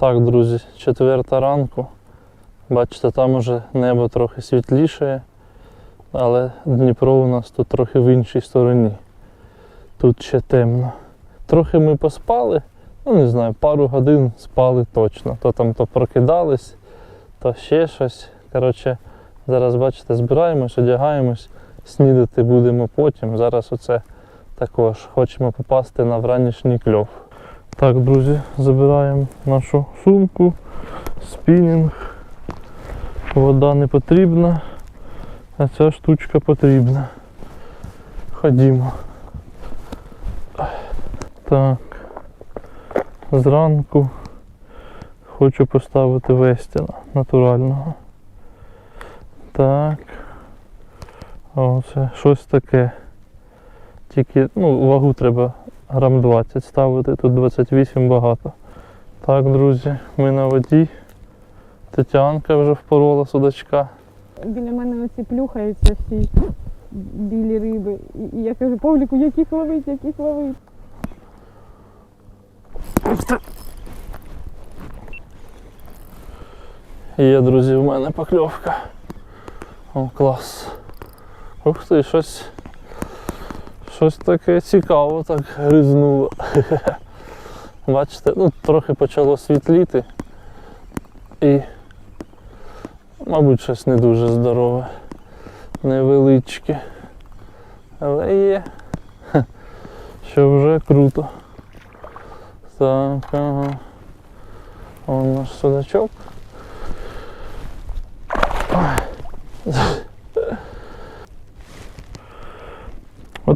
Так, друзі, четверта ранку. Бачите, там уже небо трохи світліше, але Дніпро у нас тут трохи в іншій стороні. Тут ще темно. Трохи ми поспали, ну не знаю, пару годин спали точно. То там то прокидались, то ще щось. Коротше, зараз бачите, збираємось, одягаємось, снідати будемо потім. Зараз оце також хочемо попасти на вранішній кльов. Так, друзі, забираємо нашу сумку, спінінг. Вода не потрібна, а ця штучка потрібна. Ходімо. Так. Зранку хочу поставити вестіна натурального. Так. О, це щось таке. Тільки ну, вагу треба грам 20 ставити, тут 28 багато. Так, друзі, ми на воді. Тетянка вже впорола судачка. Біля мене оці плюхаються всі білі риби. І, я кажу, Павліку, яких ловить, яких ловить. Є, друзі, в мене покльовка. О, клас. Ух ти, щось. Щось таке цікаво так гризнуло. Бачите, ну трохи почало світліти. І, мабуть, щось не дуже здорове. Невеличке. Але є. Що вже круто. Так, ага. О, наш судачок.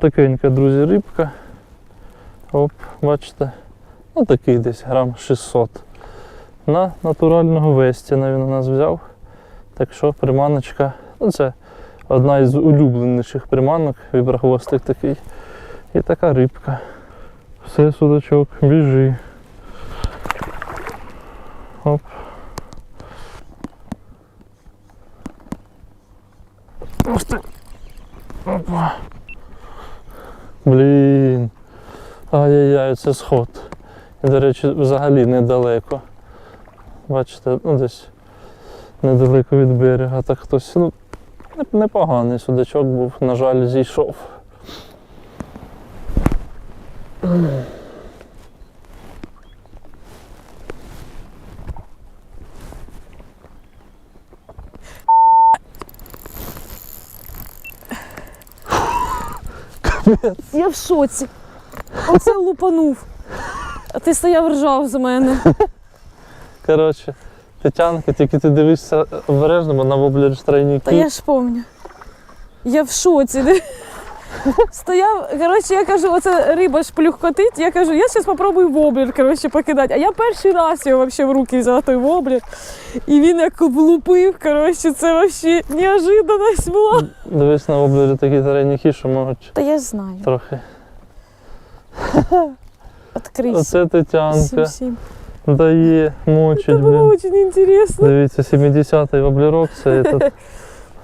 Отакенька, друзі, рибка. Оп, бачите. Ну такий десь грам 600. На натурального вестіна він у нас взяв. Так що приманочка, ну це одна із улюбленіших приманок, віброхвостик такий. І така рибка. Все, судачок, біжи. Оп. Опа. Блін. Ай-яй-яй, це сход. І, до речі, взагалі недалеко. Бачите, ну десь недалеко від берега. Так хтось, ну, непоганий судачок був, на жаль, зійшов. Я в шоці. Оце лупанув. А ти стояв ржав за мене. Коротше, Тетянка, тільки ти дивишся обережно, бо на воблер ж тройники. Та я ж пам'ятаю. Я в шоці. Стояв, коротше, я кажу, оце риба ж плюхкотить. Я кажу, я зараз спробую воблер коротше, покидати. А я перший раз його вообще в руки взяла той воблер. І він як влупив, коротше, це вообще неожиданність була. Дивись на воблері такі тройники, що можуть Та я знаю. трохи. Открийся. Оце Тетянка. Дає, мочить, Це було дуже інтересно. Дивіться, 70-й воблерок, це этот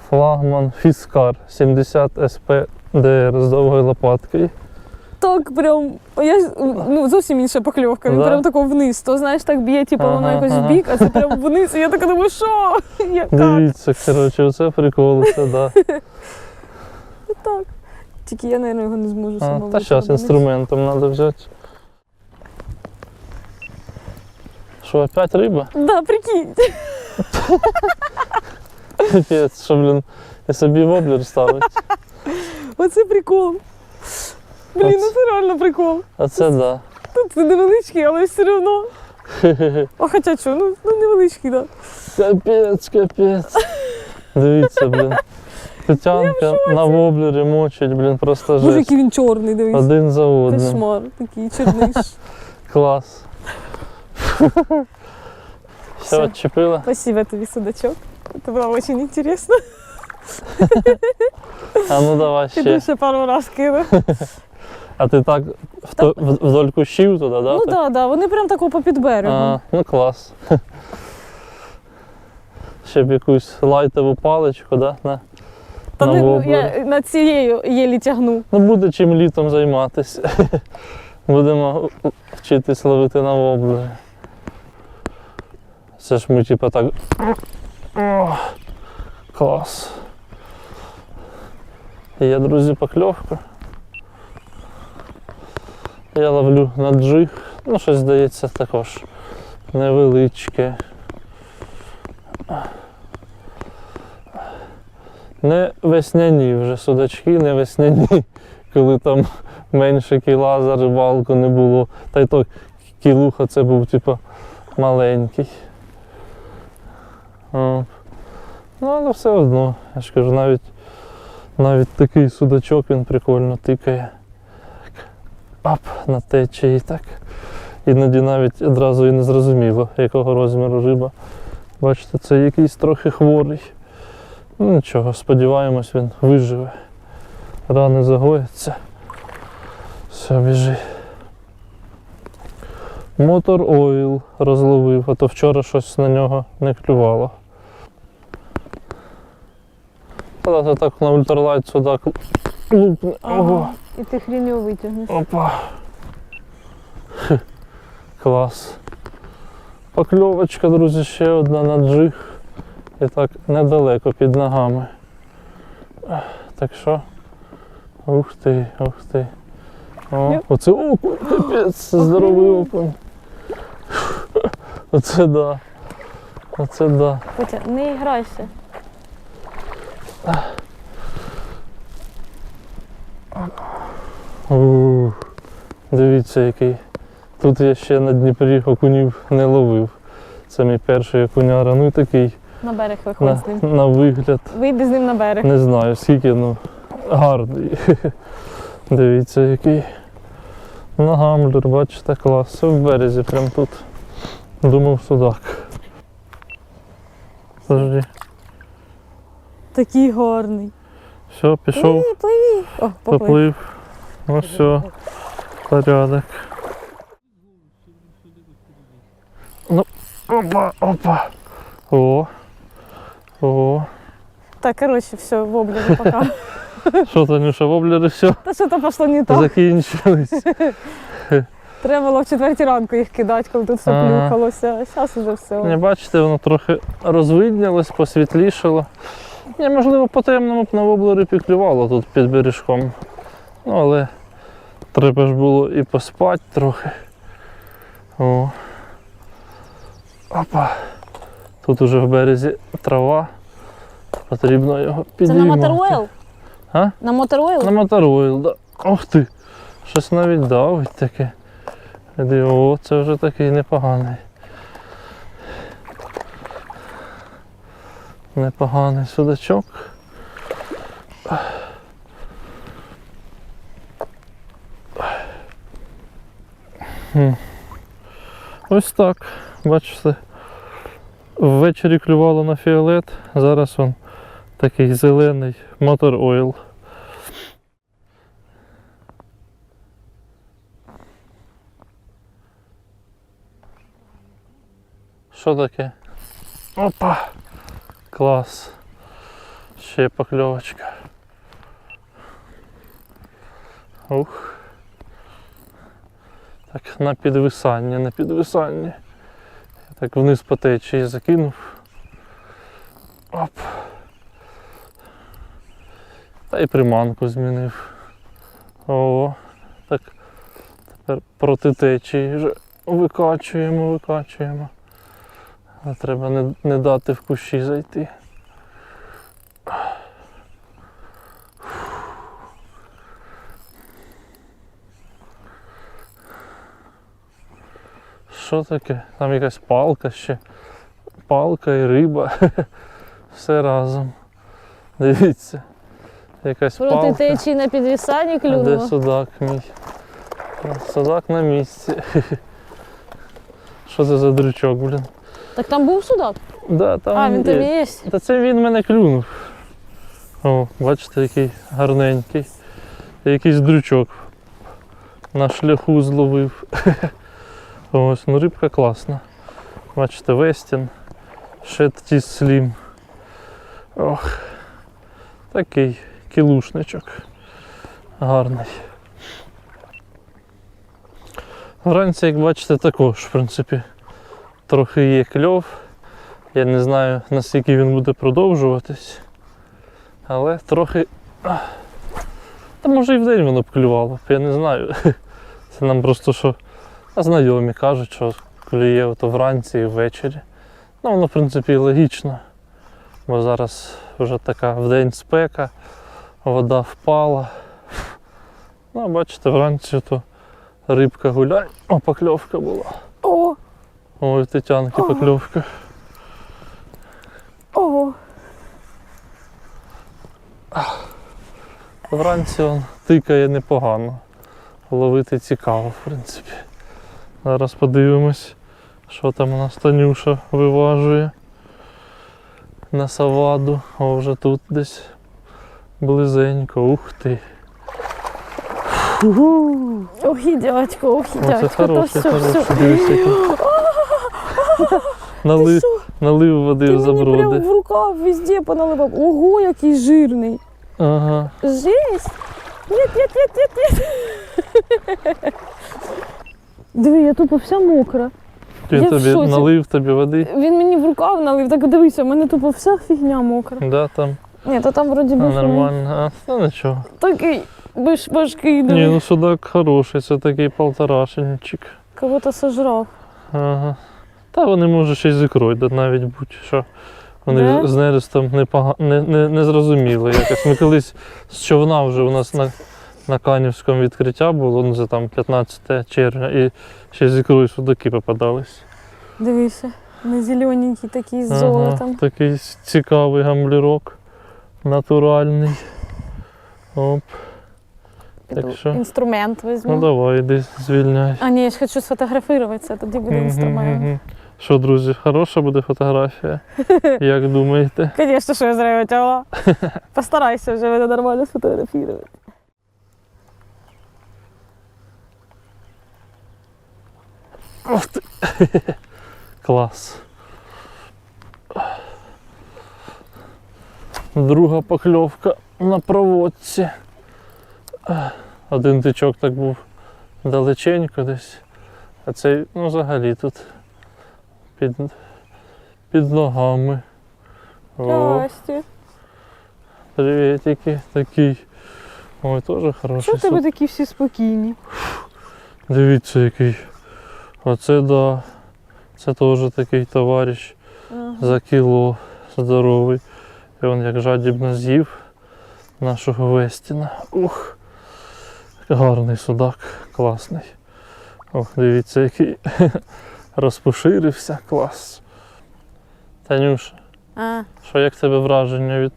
флагман Фіскар 70 СП ДР з довгою лопаткою. Так прям, я ну зовсім інша покльовка. Він Да? прям тако вниз. То знаєш, так б'є, типу, воно Ага, якось ага. в бік, а це прям вниз. І я така думаю, що? Як? Дивіться, коротше, оце прикол, це да. так. Тільки я, мабуть, його не зможу сама та зараз інструментом треба взяти. Що, опять риба? Да, прикинь. Капець, що, блін, і собі воблер ставить. Оце прикол. Блін, Оце- ну це реально прикол. А це да. Тут це невеличкий, але все одно. А хоча що, ну, ну невеличкий, так. Капець, капець. Дивіться, блін. Тетянка на воблері мочить, блін, просто Боже, жесть. який він чорний, дивись. Один за одним. Кошмар, такий чорниш. Клас. Все, Все. відчепила? Спасибо тобі, судачок. Це було дуже інтересно. А ну давай ще. ще пару раз кину. А ти так в то- в- вдоль кущів туди, да? Ну так? так, да, да, вони прям тако попід берегом. А, ну клас. Ще б якусь лайтову паличку, да? На, Та на не, ну, воблер. я над цією єлі тягну. Ну буде чим літом займатися. Будемо вчитись ловити на воблери. Це ж ми типа так. О, клас. Є, друзі, покльовка. Я ловлю на джиг. Ну, щось здається також невеличке. Не весняні вже судачки, не весняні, коли там менше кіла за рибалку не було. Та й то кілуха це був типу маленький. О. Ну, але все одно, я ж кажу, навіть, навіть такий судачок він прикольно тикає. Ап, на течії так. Іноді навіть одразу і не зрозуміло, якого розміру риба. Бачите, це якийсь трохи хворий. Ну нічого, сподіваємось, він виживе. Рани загояться. Все, біжи. Мотор ойл розловив, а то вчора щось на нього не клювало. Та то так на ультралайт судак лупне. Ого. І ти його витягнеш. Опа. Хе, Клас. Покльовочка, друзі, ще одна на джиг. І так недалеко під ногами. Так що. Ух ти, ух ти. О, оце окунь, капець, здоровий окунь. Оце да. Оце да. Котя, не грайся. Ух, дивіться який. Тут я ще на Дніпрі окунів не ловив. Це мій перший окуняра. Ну і такий На берег виходь на, з ним. на вигляд. Вийди з ним на берег. Не знаю скільки, ну гарний. Дивіться який. На гамблер, бачите, клас. Все в березі, прям тут. Думав судак. Подожди. Такий гарний. Все, пішов. Пливі, пливі. О, поплив. Поплив. Ну все, порядок. Ну, опа, опа. О. О. Так, коротше, все, воблери пока. Що Танюша, воблери все Та що то пішло не так. закінчились. Треба було в четвертій ранку їх кидати, коли тут все плюхалося. Зараз уже все. Не бачите, воно трохи розвиднялось, посвітлішало. Ні, можливо, по темному б на воблери піклювало тут під бережком. Ну, але треба ж було і поспати трохи. О. Опа. Тут уже в березі трава. Потрібно його Це на Моторуел? А? На Моторуел? На моторойл, да. Ох ти! Щось навіть давить таке. О, це вже такий непоганий. Непоганий судачок. Ось так, бачите. Ввечері клювало на фіолет, зараз он такий зелений мотор ойл. Що таке? Опа! Клас. Ще покльовочка. Ух. Так, на підвисання, на підвисання. Я так вниз по течії закинув. Оп. Та й приманку змінив. О, так. Тепер проти течії вже викачуємо, викачуємо. Але треба не, не дати в кущі зайти. Що таке? Там якась палка ще. Палка і риба. Все разом. Дивіться. Якась Проти палка. течії на підвісанні А де судак мій? Судак на місці. Що це за дрючок, блін? Так там був судак? Да, там А, він там є. є. Та це він мене клюнув. О, бачите, який гарненький. Якийсь дрючок на шляху зловив. Ось, ну рибка класна. Бачите, Вестін. Шетті Слім. Ох. Такий кілушничок. Гарний. Вранці, як бачите, також, в принципі, трохи є кльов. Я не знаю, наскільки він буде продовжуватись. Але трохи. Та може і вдень воно б клювало, я не знаю. Це нам просто що знайомі кажуть, що клює ото вранці і ввечері. Ну, воно, в принципі, логічно. Бо зараз вже така вдень спека, вода впала. Ну, бачите, вранці то рибка гуляє. О, покльовка була. О, Ой, Тетянки покльовка. о. Вранці він тикає непогано. Ловити цікаво, в принципі. Зараз подивимось, що там у нас Танюша виважує на саваду. О, вже тут десь близенько. Ух ти. Ох і дядько, це дядько, хороший, все, все. Налив, налив води Ти в мені прямо заброди. в рукав везде поналивав. Ого, який жирний. Ага. Жесть. Нет, нет, нет, нет, нет. Диви, я тупо вся мокра. Він Я в тобі шоці. налив тобі води. Він мені в рукав налив, так дивися, в мене тупо вся фігня мокра. Да, там Ні, то там вроді би нормально. А, ну нічого. такий биш важкий, Ні, ну судак хороший, це такий полторашенчик. Кого-то сожрав. Ага. Та вони може ще й з ікрою да, навіть будь-що. Вони Да? з- нерестом непога... не, не, не зрозуміли якось. Ми колись з човна вже у нас на, на Канівському відкриття було, ну це там 15 червня, і ще з ікрою судаки попадались. Дивися, не зелененький такий з Ага, золотом. Такий цікавий гамблірок, натуральний. Оп, Піду так що? інструмент візьму. ну давай, іди звільняй. А ні, я ж хочу сфотографуватися, тоді буде інструмент. Що, друзі, хороша буде фотографія? Як думаєте? Звісно, що я зря його. Постарайся вже мене нормально сфотографувати. Ох ти. Клас. Друга покльовка на проводці. Один тичок так був далеченько десь. А цей, ну, взагалі тут під, під ногами. Здрасте. привітики такий. Ой, теж хороший. в тебе такі всі спокійні? Дивіться який. Оце да. Це теж такий товариш Ага. за кіло здоровий. І він як жадібно з'їв нашого Вестіна. Ух! Гарний судак, класний. Ох, дивіться, який розпоширився, клас. Танюша, А, що як тебе враження від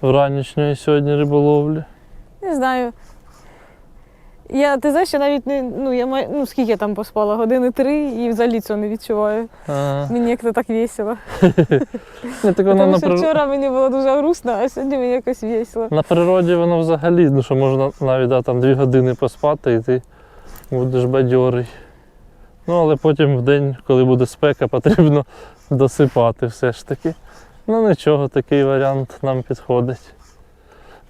вранішньої сьогодні риболовлі? не знаю. Я, ти знаєш, я навіть не, ну, я май, ну скільки я там поспала? Години три і взагалі цього не відчуваю. А, Мені як то так весело. ні, так воно Тому на що вчора мені було дуже грустно, а сьогодні мені якось весело. На природі воно взагалі, ну що можна навіть да, там дві години поспати і ти будеш бадьорий. Ну, але потім в день, коли буде спека, потрібно досипати все ж таки. Ну нічого, такий варіант нам підходить.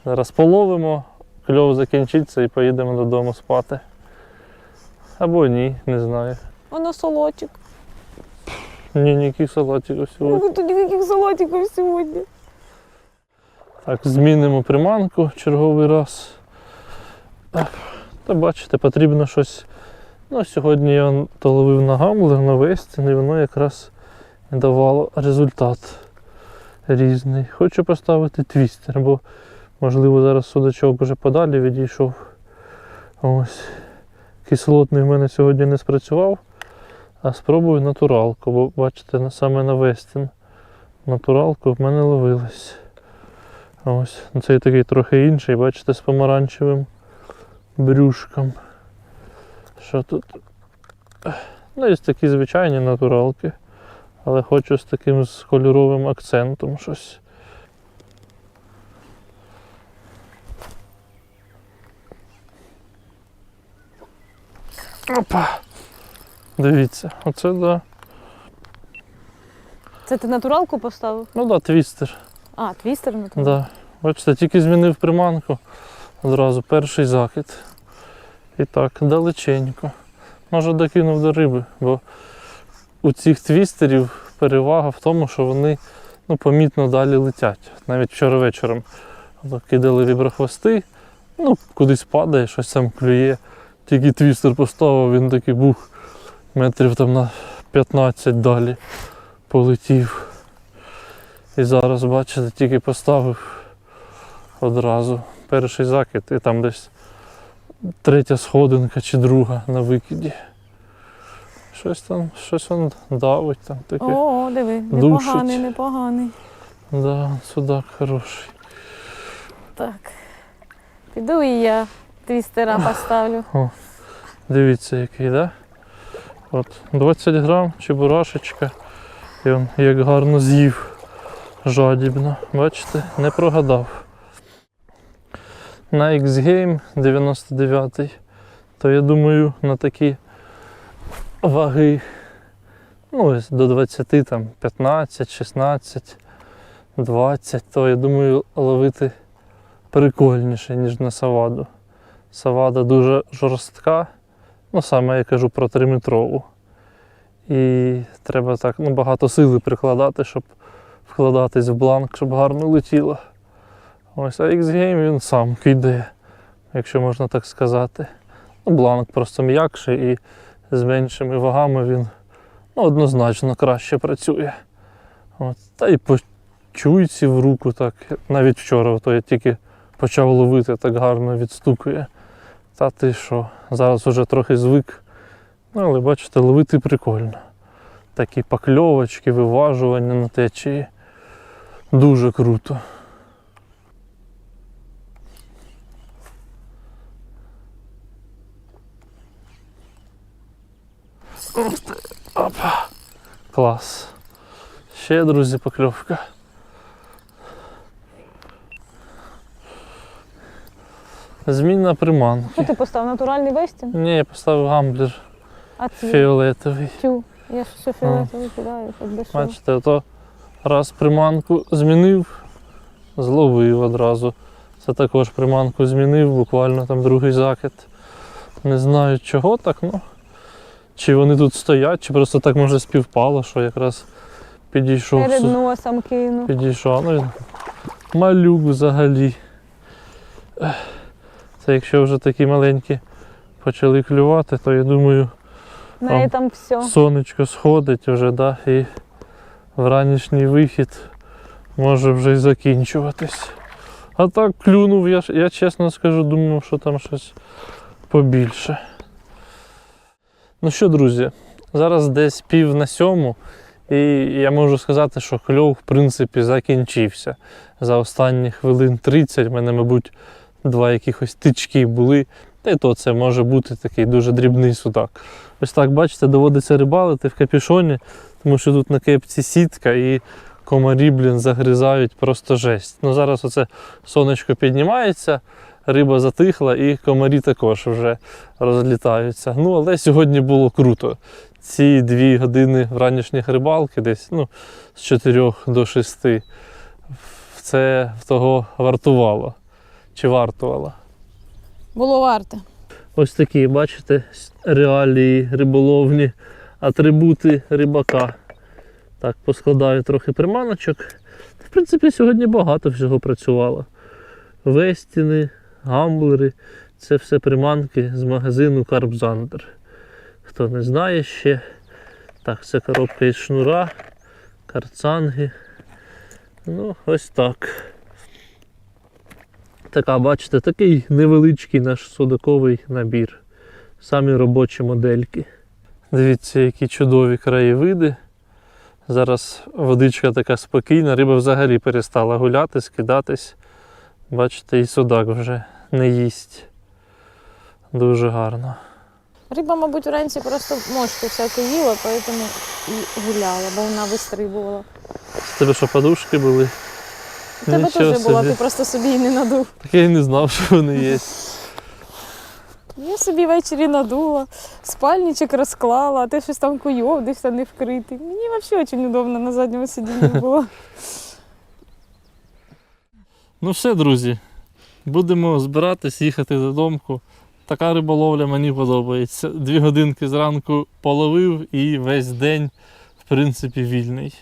Зараз половимо, кльов закінчиться і поїдемо додому спати. Або ні, не знаю. Воно солодчик. Ні, ніяких салатів сьогодні. Ну, тут ніяких солодчиків сьогодні. Так, змінимо приманку черговий раз. Та бачите, потрібно щось. Ну, сьогодні я то ловив на гамблер, на вестін, і воно якраз давало результат різний. Хочу поставити твістер, бо можливо зараз судачок вже подалі відійшов. Ось. Кислотний в мене сьогодні не спрацював, а спробую натуралку, бо бачите, саме на вестін натуралку в мене ловилась. Ось, ну, цей такий трохи інший, бачите, з помаранчевим брюшком. Що тут? Ну, є такі звичайні натуралки. Але хочу з таким з кольоровим акцентом щось. Опа! Дивіться, оце да. Це ти натуралку поставив? Ну да, твістер. А, твістер натурал. Да. Бачите, тільки змінив приманку. Одразу перший закид. І так, далеченько. Може докинув до риби, бо у цих твістерів перевага в тому, що вони ну, помітно далі летять. Навіть вчора вечором кидали віброхвости, ну, кудись падає, щось там клює. Тільки твістер поставив, він такий бух метрів там на 15 далі полетів. І зараз, бачите, тільки поставив одразу перший закид і там десь третя сходинка чи друга на викиді. Щось там, щось он давить там таке. О, диви, Душить. непоганий, непоганий. Да, судак хороший. Так. Піду і я твістера поставлю. Дивіться, який, да? От 20 грам чебурашечка. І він як гарно з'їв. Жадібно. Бачите, не прогадав. На X-Game 99 то я думаю на такі ваги ну, до 20, там 15, 16, 20, то я думаю ловити прикольніше, ніж на саваду. Савада дуже жорстка, ну саме я кажу про 3-метрову. І треба так ну, багато сили прикладати, щоб вкладатись в бланк, щоб гарно летіло. Ось, а X-Game він сам кидає, якщо можна так сказати. Ну, бланк просто м'якший і з меншими вагами він ну, однозначно краще працює. От. Та й по чуйці в руку, так, навіть вчора, то я тільки почав ловити, так гарно відстукує. Та ти що, зараз вже трохи звик. Ну, але бачите, ловити прикольно. Такі покльовочки, виважування на течії. Дуже круто. Опа. Клас. Ще, друзі, покльовка. Зміна приманки. Що ти поставив? Натуральний вестін? Ні, я поставив гамблер А ці? фіолетовий. Тю. Я ж все фіолетовий кидаю, щоб що. Бачите, ото раз приманку змінив, зловив одразу. Це також приманку змінив, буквально там другий закид. Не знаю чого так, ну. Чи вони тут стоять, чи просто так може співпало, що якраз підійшов. Перед носом кину. Підійшов. Ну, він малюк взагалі. Це якщо вже такі маленькі почали клювати, то я думаю, неї там все. сонечко сходить вже, да, і вранішній вихід може вже й закінчуватись. А так клюнув, я, я чесно скажу, думав, що там щось побільше. Ну що, друзі, зараз десь пів на сьому, і я можу сказати, що кльов, в принципі, закінчився. За останні хвилин 30 в мене, мабуть, два якихось тички були. Та й то це може бути такий дуже дрібний судак. Ось так, бачите, доводиться рибалити в капюшоні, тому що тут на кепці сітка і комарі, блін, загризають просто жесть. Ну зараз оце сонечко піднімається, риба затихла і комарі також вже розлітаються. Ну, але сьогодні було круто. Ці дві години ранішніх рибалки, десь ну, з 4 до 6, це того вартувало. Чи вартувало? Було варте. Ось такі, бачите, реалії риболовні, атрибути рибака. Так, поскладаю трохи приманочок. В принципі, сьогодні багато всього працювало. Вестіни, гамблери це все приманки з магазину Карбзандер. Хто не знає ще. Так, це коробка із шнура, карцанги. Ну, ось так. Така, бачите, такий невеличкий наш судаковий набір. Самі робочі модельки. Дивіться, які чудові краєвиди. Зараз водичка така спокійна, риба взагалі перестала гуляти, скидатись. Бачите, і судак вже не їсть. Дуже гарно. Риба, мабуть, вранці просто мошку всяку їла, тому і гуляла, бо вона вистрибувала. З тебе що подушки були? У тебе теж була, ти просто собі її не надув. Так я й не знав, що вони є. Я собі ввечері надула, спальничок розклала, а ти щось там куйов, десь там не вкритий. Мені взагалі дуже удобно на задньому сидінні було. Ну все, друзі, будемо збиратись, їхати додому. Така риболовля мені подобається. Дві годинки зранку половив і весь день, в принципі, вільний.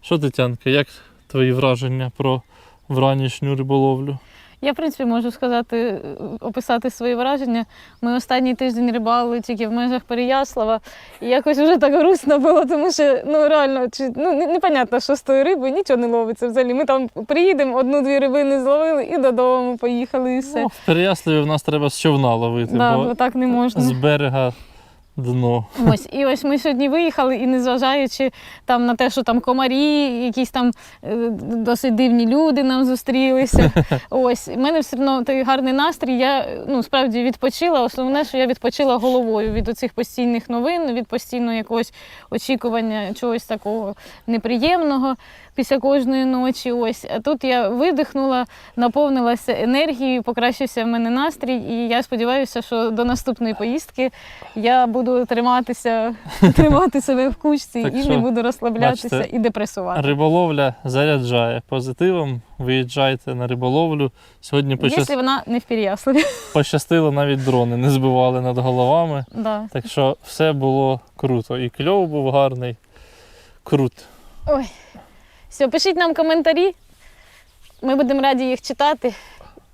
Що, Тетянка, як твої враження про вранішню риболовлю? Я, в принципі, можу сказати, е, описати свої враження. Ми останній тиждень рибали тільки в межах Переяслава. І якось вже так грустно було, тому що ну реально чи, ну, непонятно, що з тої риби, нічого не ловиться взагалі. Ми там приїдемо, одну-дві рибини зловили і додому поїхали, і все. Ну, в Переяславі в нас треба з човна ловити, да, бо так не можна. з берега дно. Ось, і ось ми сьогодні виїхали, і незважаючи там на те, що там комарі, якісь там е, досить дивні люди нам зустрілися. Ось, в мене все одно такий гарний настрій. Я ну справді відпочила. Основне, що я відпочила головою від оцих постійних новин, від постійного якогось очікування чогось такого неприємного після кожної ночі. Ось, а тут я видихнула, наповнилася енергією, покращився в мене настрій, і я сподіваюся, що до наступної поїздки я буду триматися, тримати себе в кучці Так і що, не буду розслаблятися бачите, і депресувати. Риболовля заряджає позитивом. Виїжджайте на риболовлю. Сьогодні пощас- Якщо вона не в Переяславі. пощастило, навіть дрони не збивали над головами. Да. Так що все було круто. І кльов був гарний. Крут. Ой. Все, пишіть нам коментарі. Ми будемо раді їх читати.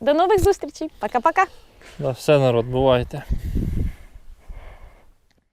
До нових зустрічей. Пока-пока. Да, все народ, бувайте.